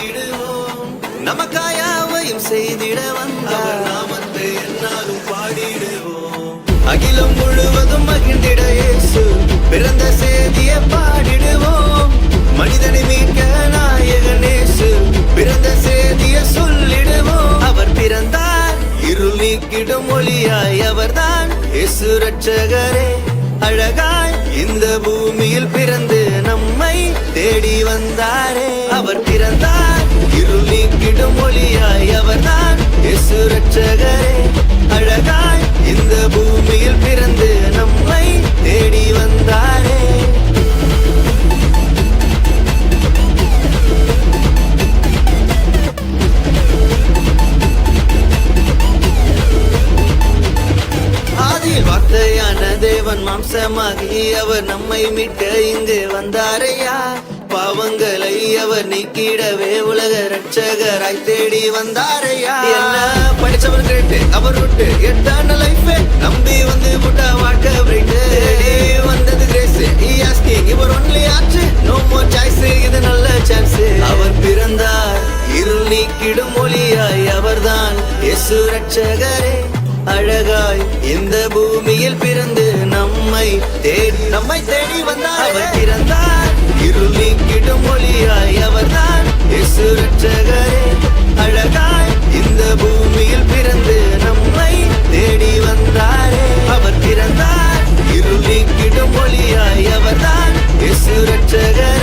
பாடிடுவோம். அனைத்தையும் செய்திட வந்தார். நாமத்தை என்னாலும் பாடிடுவோம். அகிலம் முழுவதும் மகிழ்ந்திட இயேசு. பிறந்த செய்தியை பாடிடுவோம். மனிதனை மீட்க நாயகன் இயேசு. பிறந்த செய்தியை சொல்லிடுவோம். அவர் பிறந்தார். இருள் நீக்கிடும் ஒளியாய் அவர்தான். இயேசு ரட்சகரே அழகாய். இந்த பூமியில் பிறந்து தேடி வந்தாரே. அவர் பிறந்தார். இருள் நீக்கிடும் ஒளியாய் அவர்தான் இயேசு ரட்சகரே அழகாய் இந்த பூமியில் பிறந்து நம்மை தேடி வந்தாரே. வார்த்தையான தேவன் மாம்சமாகி அவர் நம்மை மீட்க இங்கு வந்தாரையா. அவர் நீக்கிடவே உலக ரட்சகராய் தேடி வந்தாரையா? என்ன? படிச்சவர் கேட்டு அவர் விட்டு. எட்டான லைஃப் நம்பி வந்து புட்டா வாழ்க்கை பிரைட்டு வந்தது கிரேஸ் ஆஸ்கிங் இவர் ஒன்லி ஆச்சு. நோ மோர் சாய்ஸ் இது நல்ல சான்ஸ் அவர் பிறந்தார் இருள் நீக்கிடும் ஒளியாய் அவர்தான். எசு ரட்சகரே அழகாய் இந்த பூமியில் பிறந்து தேடி நம்மை தேடி வந்தார். அவர் பிறந்தார். இருள் நீக்கிடும் ஒளியாய் அவர்தான். இயேசு ரட்சகரே அழகாய் இந்த பூமியில் பிறந்து நம்மை தேடி வந்தாரே. அவர் பிறந்தார். இருள் நீக்கிடும் ஒளியாய் அவர்தான். இயேசு ரட்சகரே